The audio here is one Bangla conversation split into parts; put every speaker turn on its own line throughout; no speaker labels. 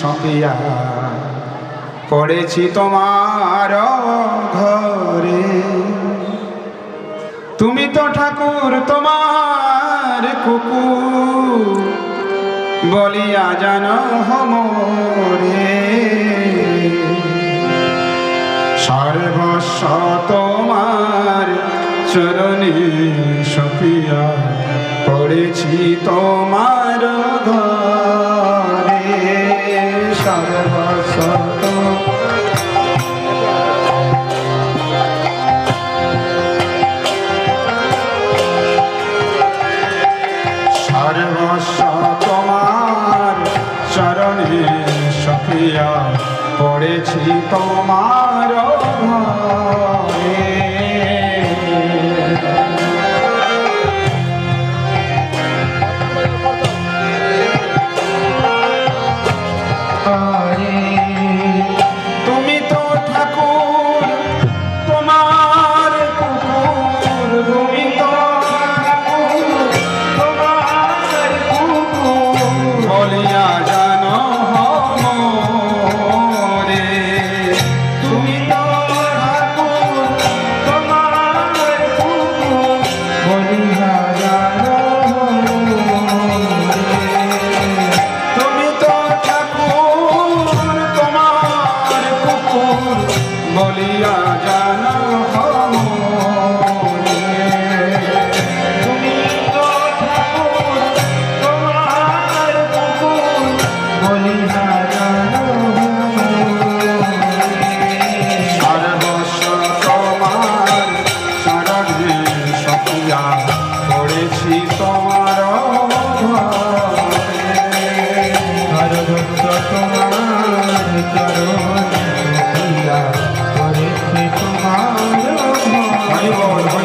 সপিয়া। পড়েছি তোমার ঘরে। তুমি তো ঠাকুর, তোমার কুকুর। বলিয়া জান হমরে। সর্বস্ব তোমার চরণে সপিয়া। পড়েছি তোমার ঘরে। তোমার ঘরে। 어,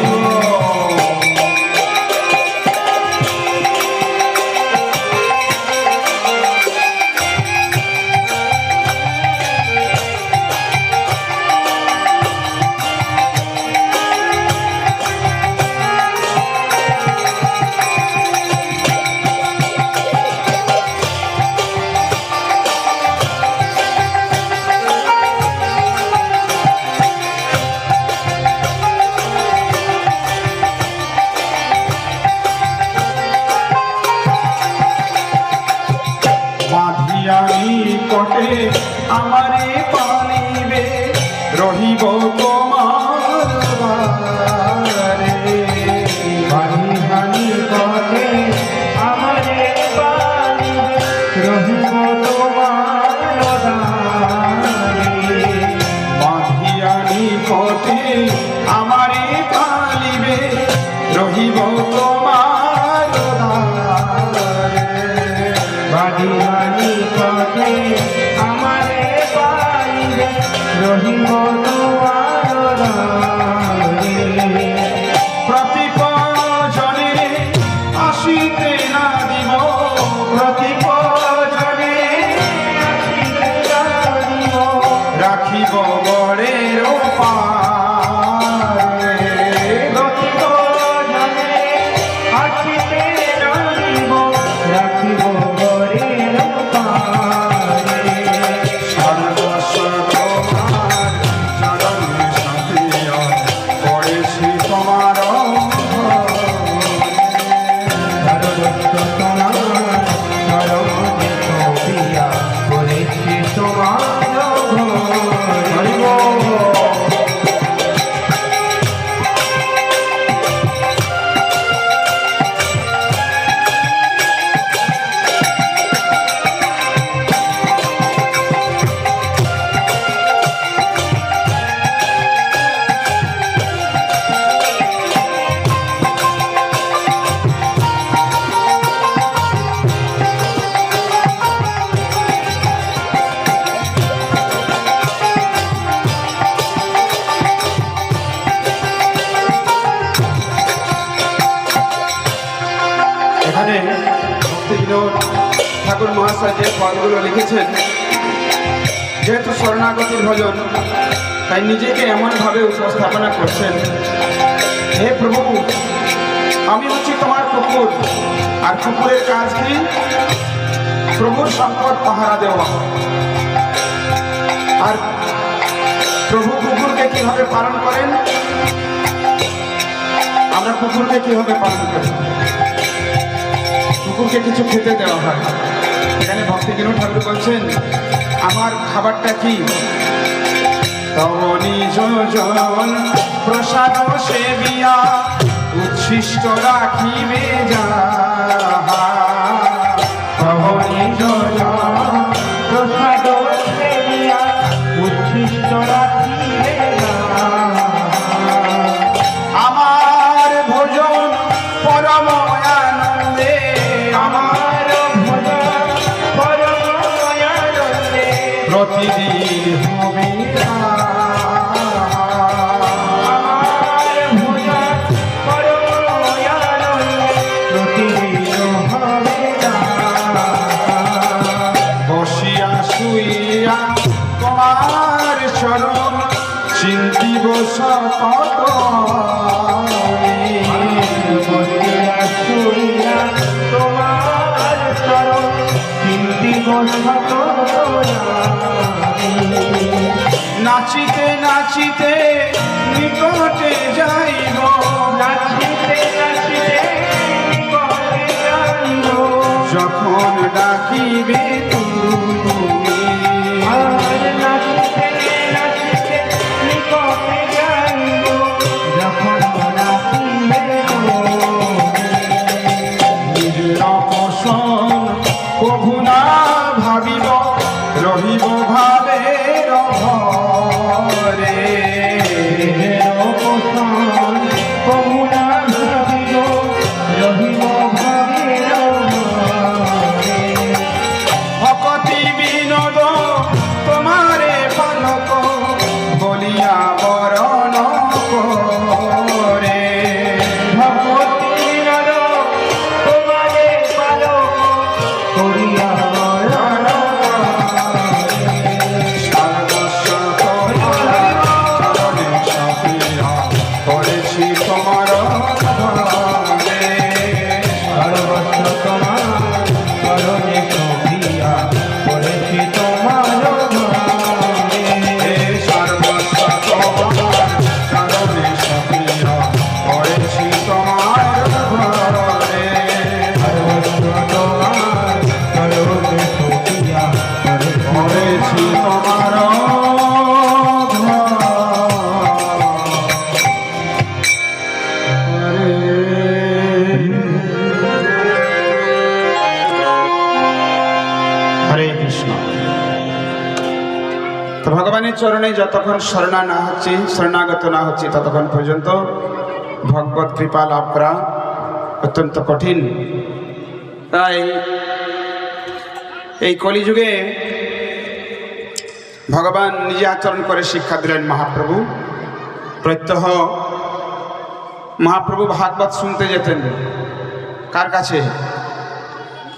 কটে আমারে আসিতে মহাশয় যে পদগুলো লিখেছেন, যেহেতু শরণাগতির ভজন, তাই নিজেকে এমনভাবে উপস্থাপনা করছেন, হে প্রভু, আমি হচ্ছি তোমার কুকুর, আর কুকুরের কাজ কি? প্রভুর সম্পদ পাহারা দেওয়া। আর প্রভু কুকুরকে কীভাবে পালন করেন? আমরা কুকুরকে কীভাবে পালন করি? কুকুরকে কিছু খেতে দেওয়া হয়। এখানে ভক্তি কিনু ঠাকুর বলছেন, আমার খাবারটা কি? প্রসাদ সেবিয়া উচ্ছিষ্ট রাখিবে যাহা।
প্রসাদ সেবিয়া উচ্ছিষ্ট রাখিবে
বসিয়া শুইয়া তোমার চরণ চিন্তিব
শুইয়া তোমার শত
নাচিতে নাচিতে নিকটে যাইব
নাচিতে নাচিতে।
যখন ডাকিবে তো ভগবানের চরণে যতক্ষণ শরণা না হচ্ছে, শরণাগত না হচ্ছে, ততক্ষণ পর্যন্ত ভগবত কৃপা লাভ করা অত্যন্ত কঠিন। তাই এই কলিযুগে ভগবান নিজে আচরণ করে শিক্ষা দিলেন মহাপ্রভু। প্রত্যহ মহাপ্রভু ভাগবত শুনতে যেতেন। কার কাছে?